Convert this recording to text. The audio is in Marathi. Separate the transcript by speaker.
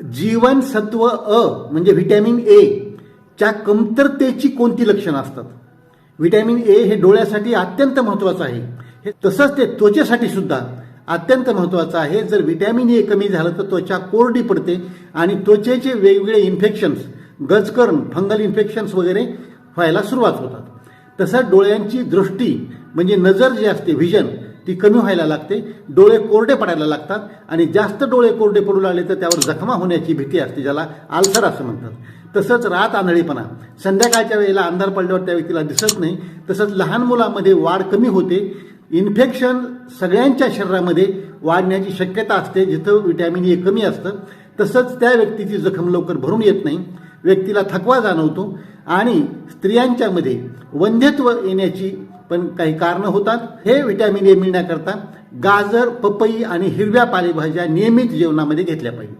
Speaker 1: जीवनसत्व अ म्हणजे व्हिटॅमिन ए च्या कमतरतेची कोणती लक्षणं असतात? व्हिटॅमिन ए हे डोळ्यासाठी अत्यंत महत्त्वाचं आहे. हे तसंच ते त्वचेसाठी सुद्धा अत्यंत महत्त्वाचं आहे. जर व्हिटॅमिन ए कमी झालं तर त्वचा कोरडी पडते आणि त्वचेचे वेगवेगळे इन्फेक्शन्स गजकर्ण फंगल इन्फेक्शन्स वगैरे व्हायला सुरुवात होतात. तसंच डोळ्यांची दृष्टी म्हणजे नजर जी असते व्हिजन ती कमी व्हायला लागते. डोळे कोरडे पडायला लागतात आणि जास्त डोळे कोरडे पडू लागले तर त्यावर जखमा होण्याची भीती असते ज्याला आल्सर असं म्हणतात. तसंच रात आंधळेपणा. संध्याकाळच्या वेळेला अंधार पडल्यावर त्या व्यक्तीला दिसत नाही. तसंच लहान मुलामध्ये वाढ कमी होते. इन्फेक्शन सगळ्यांच्या शरीरामध्ये वाढण्याची शक्यता असते. जिथं विटॅमिन ए कमी असतं तसंच त्या व्यक्तीची जखम लवकर भरून येत नाही. व्यक्तीला थकवा जाणवतो आणि स्त्रियांच्यामध्ये वंध्यत्व येण्याची पण काही कारणं होतात. हे व्हिटॅमिन ए मिळण्याकरता गाजर पपई आणि हिरव्या पालेभाज्या नियमित जेवणामध्ये घेतल्या पाहिजे.